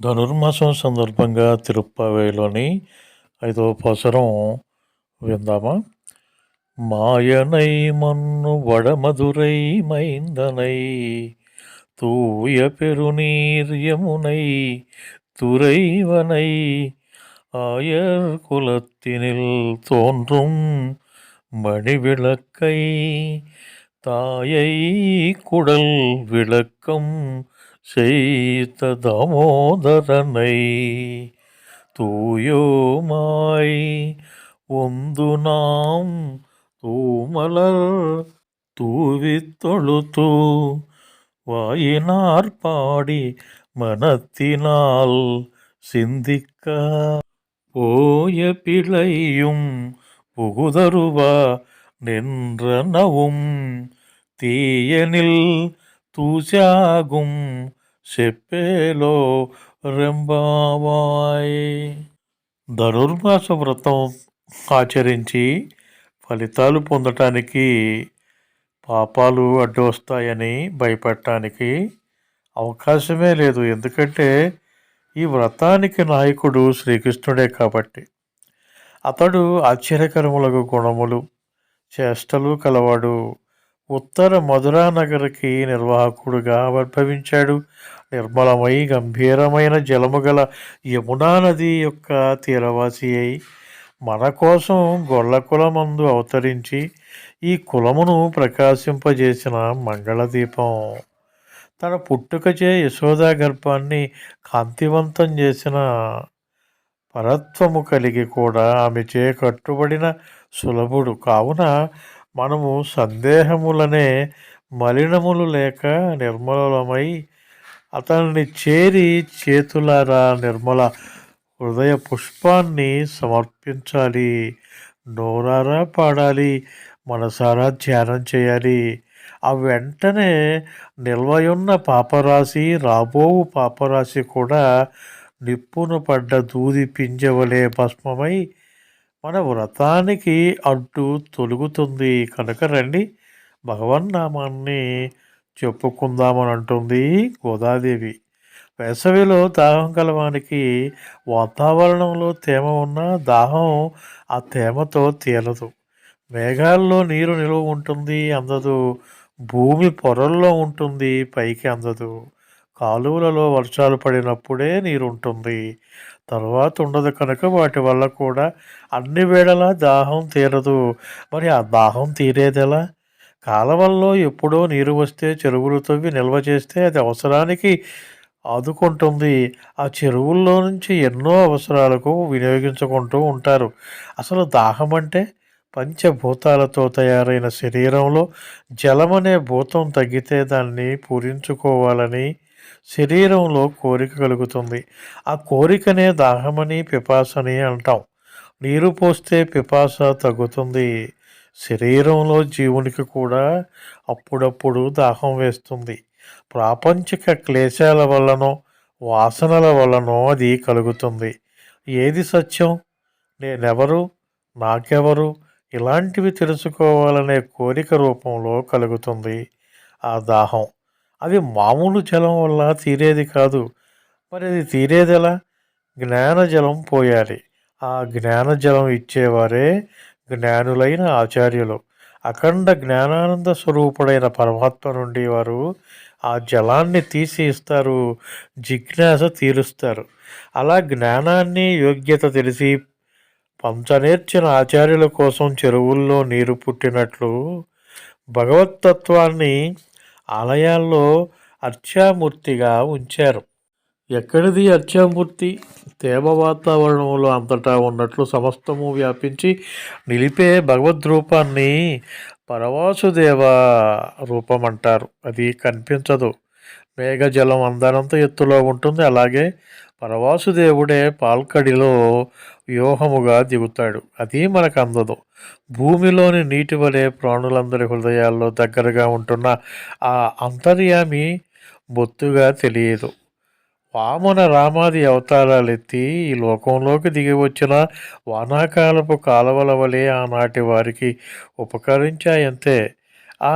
ధనుర్మాసం సందర్భంగా తిరుప్పావేలోని ఐదవ పసరం విందామా మాయనై మన్ను వడమధురై మైందనై தூய பெருநீர் யமுனை துறைவனை ஆயர் குலத்தினில் தோன்றும் மணிவிளக்கை தாயை குடல் விளக்கம் செய்த தாமோதரனை தூயோமாய் ஒந்து நாம் தூமலர் தூவித் தொழுத்து வாயினார் பாடி மனத்தினால் சிந்திக்க போய பிழையும் புகுதருவா நின்றனவும் தீயனில் தூசாகும் చెప్పేలో రెంబావాయ్. ధనుర్మాస వ్రతం ఆచరించి ఫలితాలు పొందటానికి పాపాలు అడ్డు వస్తాయని భయపడటానికి అవకాశమే లేదు. ఎందుకంటే ఈ వ్రతానికి నాయకుడు శ్రీకృష్ణుడే కాబట్టి. అతడు ఆశ్చర్యకరములకు గుణములు చేష్టలు కలవాడు. ఉత్తర మధురానగరకి నిర్వాహకుడుగా ఆవిర్భవించాడు. నిర్మలమై గంభీరమైన జలము గల యమునా నది యొక్క తీరవాసి అయి మన కోసం గొల్ల కులమందు అవతరించి ఈ కులమును ప్రకాశింపజేసిన మంగళదీపం. తన పుట్టుకచే యశోదా గర్భాన్ని కాంతివంతం చేసిన పరత్వము కలిగి కూడా ఆమెచే కట్టుబడిన సులభుడు. కావున మనము సందేహములనే మలినములు లేక నిర్మలమై అతన్ని చేరి చేతులారా నిర్మల హృదయ పుష్పాన్ని సమర్పించాలి. నోరారా పాడాలి. మనసారా ధ్యానం చేయాలి. ఆ వెంటనే నిల్వయున్న పాపరాశి రాబోవు పాపరాశి కూడా నిప్పును పడ్డ దూది పింజవలే భస్మమై మన వ్రతానికి అడ్డు తొలుగుతుంది. కనుక రండి భగవన్నామాన్ని చెప్పుకుందామని అంటుంది గోదాదేవి. వేసవిలో దాహం కలవానికి వాతావరణంలో తేమ ఉన్న దాహం ఆ తేమతో తీరదు మేఘాల్లో నీరు నిలువ ఉంటుంది అందదు. భూమి పొరల్లో ఉంటుంది పైకి అందదు. కాలువలలో వర్షాలు పడినప్పుడే నీరు ఉంటుంది తర్వాత ఉండదు కనుక వాటి వల్ల కూడా అన్ని వేళలా దాహం తీరదు మరి ఆ దాహం తీరేదెలా? కాలవల్లో ఎప్పుడో నీరు వస్తే చెరువులు తవ్వి నిల్వ చేస్తే అది అవసరానికి ఆదుకుంటుంది. ఆ చెరువుల్లో నుంచి ఎన్నో అవసరాలకు వినియోగించుకుంటూ ఉంటారు. అసలు దాహం అంటే పంచభూతాలతో తయారైన శరీరంలో జలమనే భూతం తగ్గితే దాన్ని పూరించుకోవాలని శరీరంలో కోరిక కలుగుతుంది. ఆ కోరికనే దాహమని పిపాసని అంటాం. నీరు పోస్తే పిపాస తగ్గుతుంది. శరీరంలో జీవునికి కూడా అప్పుడప్పుడు దాహం వేస్తుంది. ప్రాపంచిక క్లేశాల వల్లనో వాసనల వల్లనో అది కలుగుతుంది. ఏది సత్యం? నేనెవరు? నాకెవరు? ఇలాంటివి తెలుసుకోవాలనే కోరిక రూపంలో కలుగుతుంది ఆ దాహం. అది మామూలు జలం వల్ల తీరేది కాదు. మరి అది తీరేదెలా? జ్ఞానజలం పోయాలి. ఆ జ్ఞానజలం ఇచ్చేవారే జ్ఞానులైన ఆచార్యులు. అఖండ జ్ఞానానంద స్వరూపుడైన పరమాత్మ నుండి వారు ఆ జలాన్ని తీసి ఇస్తారు జిజ్ఞాస తీరుస్తారు. అలా జ్ఞానాన్ని యోగ్యత తెలిసి పంచనేర్చిన ఆచార్యుల కోసం చెరువుల్లో నీరు పుట్టినట్లు భగవతత్వాన్ని ఆలయాల్లో అర్చామూర్తిగా ఉంచారు. ఎక్కడిది అత్యామూర్తి తేమ వాతావరణంలో అంతటా ఉన్నట్లు సమస్తము వ్యాపించి నిలిపే భగవద్రూపాన్ని పరవాసుదేవ రూపం అంటారు అది కనిపించదు. మేఘజలం అందనంత ఎత్తులో ఉంటుంది. అలాగే పరవాసుదేవుడే పాల్కడిలో వ్యూహముగా దిగుతాడు. అది మనకు అందదు భూమిలోని నీటి వలె ప్రాణులందరి హృదయాల్లో దగ్గరగా ఉంటున్న ఆ అంతర్యామి బొత్తుగా తెలియదు. వామన రామాది అవతారాలు ఎత్తి ఈ లోకంలోకి దిగి వచ్చిన వానాకాలపు కాలవల వలె ఆనాటి వారికి ఉపకరించాయంతే. ఆ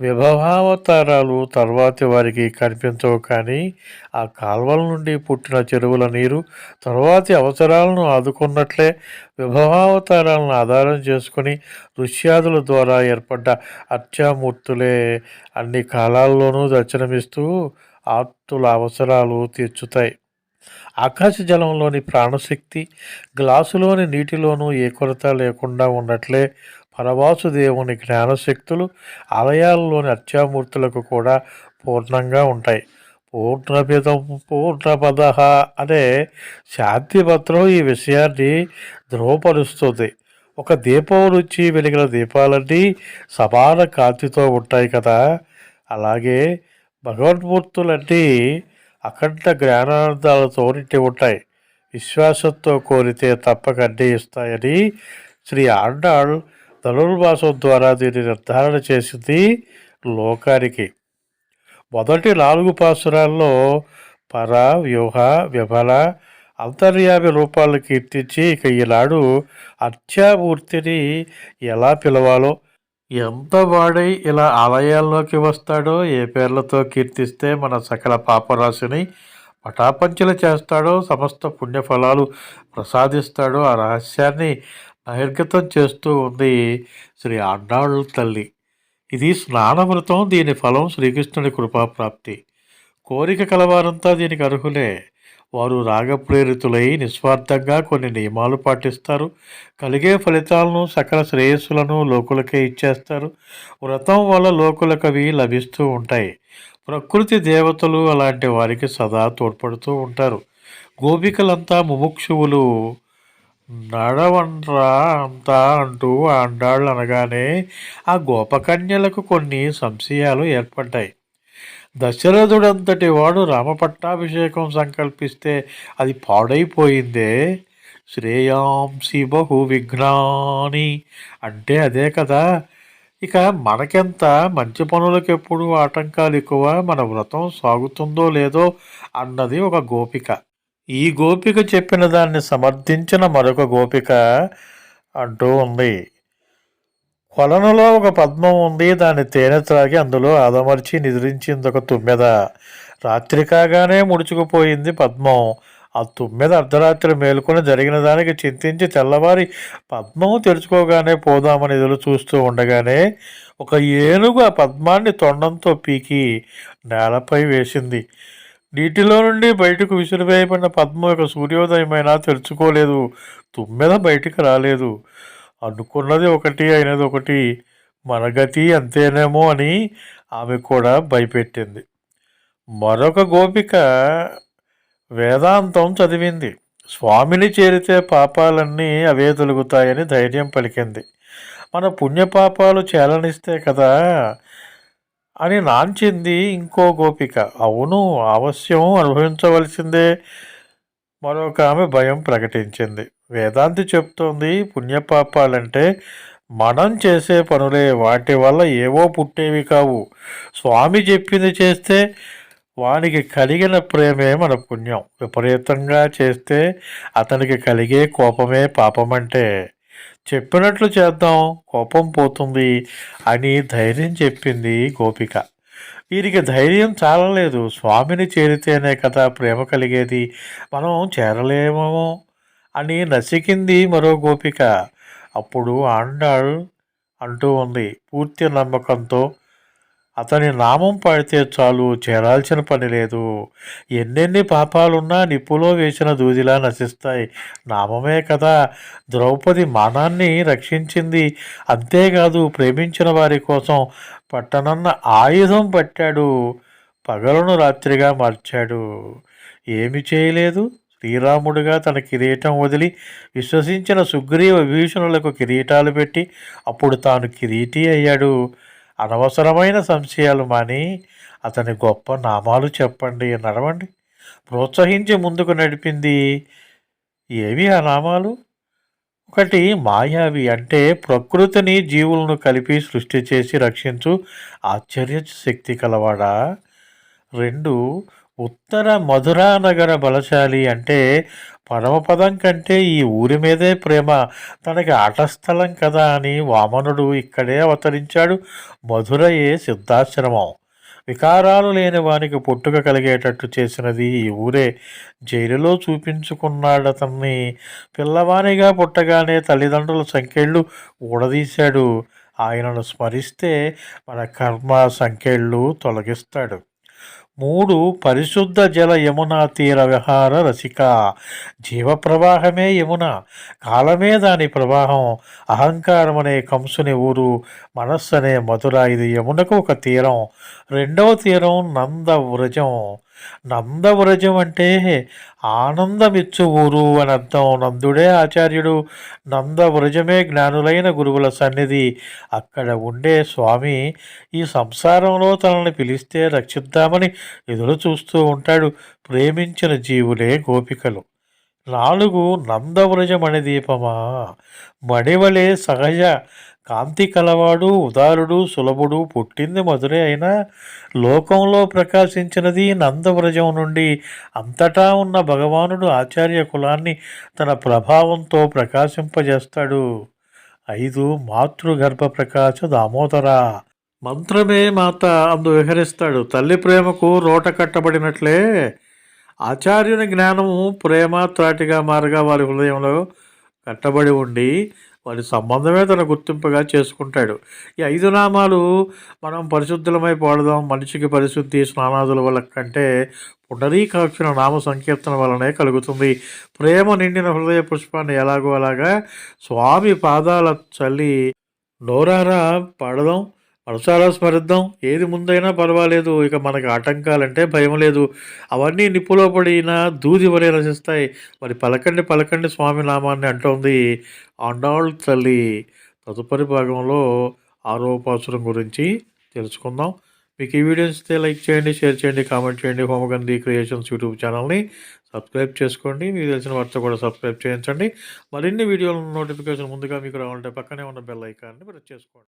విభవావతారాలు తర్వాతి వారికి కనిపించవు కానీ ఆ కాల్వల నుండి పుట్టిన చెరువుల నీరు తరువాతి అవసరాలను ఆదుకున్నట్లే విభవావతారాలను ఆధారం చేసుకుని ఋష్యాదుల ద్వారా ఏర్పడ్డ అర్చామూర్తులే అన్ని కాలాల్లోనూ దర్శనమిస్తూ ఆత్తుల అవసరాలు తీర్చుతాయి. ఆకాశ జలంలోని ప్రాణశక్తి గ్లాసులోని నీటిలోనూ ఏ కొరత లేకుండా ఉన్నట్లే పరవాసు దేవుని జ్ఞానశక్తులు ఆలయాల్లోని అర్చామూర్తులకు కూడా పూర్ణంగా ఉంటాయి. పూర్ణమిదం పూర్ణపద అనే శాంతిపత్రం ఈ విషయాన్ని ధృవపరుస్తుంది ఒక దీపం నుంచి వెలిగిన దీపాలన్నీ సమాన కాంతితో ఉంటాయి కదా. అలాగే భగవద్మూర్తులన్నీ అఖండ జ్ఞానార్థాలతో నిండి ఉంటాయి. విశ్వాసంతో కోరితే తప్పక అన్నీ ఇస్తాయని శ్రీ ఆండాళ్ ధనుర్మాసం ద్వారా దీన్ని నిర్ధారణ చేసింది లోకానికి. మొదటి నాలుగు పాసురాల్లో పర వ్యూహ విఫల అంతర్యామి రూపాలను కీర్తించి ఇక ఈనాడు అత్యామూర్తిని ఎలా పిలవాలో ఎంత వాడై ఇలా ఆలయాల్లోకి వస్తాడో ఏ పేర్లతో కీర్తిస్తే మన సకల పాపరాశిని పటాపంచలు చేస్తాడో సమస్త పుణ్యఫలాలు ప్రసాదిస్తాడో ఆ రహస్యాన్ని బహిర్గతం చేస్తూ ఉంది శ్రీ ఆండాళ్ళ తల్లి. ఇది స్నానవ్రతం దీని ఫలం శ్రీకృష్ణుని కృపాప్రాప్తి. కోరిక కలవారంతా దీనికి అర్హులే. వారు రాగప్రేరితులై నిస్వార్థంగా కొన్ని నియమాలు పాటిస్తారు. కలిగే ఫలితాలను సకల శ్రేయస్సులను లోకులకే ఇచ్చేస్తారు. వ్రతం వల్ల లోకులకవి లభిస్తూ ఉంటాయి. ప్రకృతి దేవతలు అలాంటి వారికి సదా తోడ్పడుతూ ఉంటారు. గోపికలంతా ముముక్షువులు. నడవండ్రా అంతా అంటూ అండాళ్ళు అనగానే ఆ గోపకన్యలకు కొన్ని సంశయాలు ఏర్పడ్డాయి. దశరథుడంతటి వాడు రామపట్టాభిషేకం సంకల్పిస్తే అది పాడైపోయిందే. శ్రేయాంసి బహు విఘ్నాని అంటే అదే కదా. ఇక మనకెంత? మంచి పనులకు ఎప్పుడు ఆటంకాలు ఎక్కువ? మన వ్రతం సాగుతుందో లేదో అన్నది ఒక గోపిక. ఈ గోపిక చెప్పిన దాన్ని సమర్థించిన మరొక గోపిక అంటూ ఉంది. కొలనులో ఒక పద్మం ఉంది దాన్ని తేనె త్రాగి అందులో అదమర్చి నిద్రించింది ఒక తుమ్మెద. రాత్రి కాగానే ముడుచుకుపోయింది పద్మం. ఆ తుమ్మెద అర్ధరాత్రి మేలుకొని జరిగిన దానికి చింతించి తెల్లవారి పద్మం తెరుచుకోగానే పోదామని ఎదురు చూస్తూ ఉండగానే ఒక ఏనుగు ఆ పద్మాన్ని తొండంతో పీకి నేలపై వేసింది. నీటిలో నుండి బయటకు విసిరివేయబడిన పద్మం యొక్క సూర్యోదయమైనా తెరుచుకోలేదు. తుమ్మెద బయటికి రాలేదు. అనుకున్నది ఒకటి అయినది ఒకటి. మన గతి అంతేనేమో అని ఆమె కూడా భయపెట్టింది. మరొక గోపిక వేదాంతం చదివింది. స్వామిని చేరితే పాపాలన్నీ అవే తొలుగుతాయని ధైర్యం పలికింది. మన పుణ్యపాపాలు చేలనిస్తే కదా అని నాంచింది ఇంకో గోపిక. అవును అవశ్యం అనుభవించవలసిందే. మరొక ఆమె భయం ప్రకటించింది. వేదాంతి చెప్తోంది పుణ్యపాపాలంటే మనం చేసే పనులే వాటి వల్ల ఏవో పుట్టేవి కావు. స్వామి చెప్పింది చేస్తే వానికి కలిగిన ప్రేమే మన పుణ్యం. విపరీతంగా చేస్తే అతనికి కలిగే కోపమే పాపమంటే. చెప్పినట్లు చేద్దాం కోపం పోతుంది అని ధైర్యం చెప్పింది గోపిక. వీరికి ధైర్యం చాలలేదు. స్వామిని చేరితేనే కదా ప్రేమ కలిగేది. మనం చేరలేమో అని నసికింది మరో గోపిక. అప్పుడు ఆండాళ్ అంటూ ఉంది పూర్తి నమ్మకంతో అతని నామం పాడితే చాలు చేరాల్సిన పని లేదు. ఎన్నెన్ని పాపాలున్నా నిప్పులో వేసిన దూదిలా నశిస్తాయి. నామమే కదా ద్రౌపది మానాన్ని రక్షించింది. అంతేకాదు ప్రేమించిన వారి కోసం పట్టనన్న ఆయుధం పట్టాడు. పగలను రాత్రిగా మార్చాడు. ఏమి చేయలేదు? శ్రీరాముడిగా తన కిరీటం వదిలి విశ్వసించిన సుగ్రీవ విభీషణులకు కిరీటాలు పెట్టి అప్పుడు తాను కిరీటి అయ్యాడు. అనవసరమైన సంశయాలు మాని అతని గొప్ప నామాలు చెప్పండి నడవండి. ప్రోత్సహించి ముందుకు నడిపింది ఏవి ఆ నామాలు? ఒకటి మాయావి అంటే ప్రకృతిని జీవులను కలిపి సృష్టి చేసి రక్షించు ఆశ్చర్య శక్తి కలవాడా? రెండు ఉత్తర మధురానగర బలశాలి అంటే పరమపదం కంటే ఈ ఊరి మీదే ప్రేమ. తనకి ఆటస్థలం కదా అని వామనుడు ఇక్కడే అవతరించాడు. మధురయే సిద్ధాశ్రమం. వికారాలు లేని వానికి పుట్టుక కలిగేటట్టు చేసినది ఈ ఊరే. జైలులో చూపించుకున్నాడతన్ని పిల్లవానిగా పుట్టగానే తల్లిదండ్రుల సంఖ్యళ్ళు ఊడదీశాడు. ఆయనను స్మరిస్తే మన కర్మ సంఖ్యళ్ళు తొలగిస్తాడు. మూడు పరిశుద్ధ జల యమునా తీర విహార రసిక. జీవప్రవాహమే యమున కాలమే దాని ప్రవాహం. అహంకారం అనే కంసుని ఊరు మనస్సు అనే మధుర ఇది యమునకు ఒక తీరం. రెండవ తీరం నందవ్రజం. నందవ్రజం అంటే ఆనందమిచ్చు ఊరు అని అర్థం. నందుడే ఆచార్యుడు. నందవ్రజమే జ్ఞానులైన గురువుల సన్నిధి. అక్కడ ఉండే స్వామి ఈ సంసారంలో తనని పిలిస్తే రక్షిద్దామని ఎదురు చూస్తూ ఉంటాడు. ప్రేమించిన జీవులే గోపికలు. నాలుగు నందవ్రజమణి దీపమా. మణివలే సహజ కాంతి కలవాడు ఉదారుడు సులభుడు పుట్టింది మధురే అయినా లోకంలో ప్రకాశించినది నందవ్రజం నుండి. అంతటా ఉన్న భగవానుడు ఆచార్య కులాన్ని తన ప్రభావంతో ప్రకాశింపజేస్తాడు. ఐదు మాతృగర్భ ప్రకాశ దామోదర. మంత్రమే మాత అందు విహరిస్తాడు. తల్లి ప్రేమకు రోట కట్టబడినట్లే ఆచార్యుని జ్ఞానము ప్రేమ త్రాటిగా మారగా వారి హృదయంలో కట్టబడి ఉండి వారి సంబంధమే తన గుర్తింపుగా చేసుకుంటాడు. ఈ ఐదు నామాలు మనం పరిశుద్ధులమై పాడదాం మనిషికి పరిశుద్ధి స్నానాదుల వల్ల కంటే పునరీకాక్షణ నామ సంకీర్తన వలనే కలుగుతుంది. ప్రేమ నిండిన హృదయ పుష్పాన్ని ఎలాగో అలాగా స్వామి పాదాల చల్లి నోరారా పాడదాం. మనసారా స్మరిద్దాం. ఏది ముందైనా పర్వాలేదు. ఇక మనకి ఆటంకాలంటే భయం లేదు. అవన్నీ నిప్పులో పడిన దూది వలె రచిస్తాయి మరి పలకండి పలకండి స్వామి నామాన్ని అంటోంది ఆండాళ్ తల్లి. తదుపరి భాగంలో ఆరోపాసురం గురించి తెలుసుకుందాం. మీకు ఈ వీడియో నచ్చితే లైక్ చేయండి షేర్ చేయండి కామెంట్ చేయండి. హోమగంధి క్రియేషన్స్ యూట్యూబ్ ఛానల్ని సబ్స్క్రైబ్ చేసుకోండి. మీకు తెలిసిన వారితో కూడా సబ్స్క్రైబ్ చేయించండి. మరిన్ని వీడియోల నోటిఫికేషన్ ముందుగా మీకు రావాలంటే పక్కనే ఉన్న బెల్ ఐకాన్ని ప్రెస్ చేసుకోండి.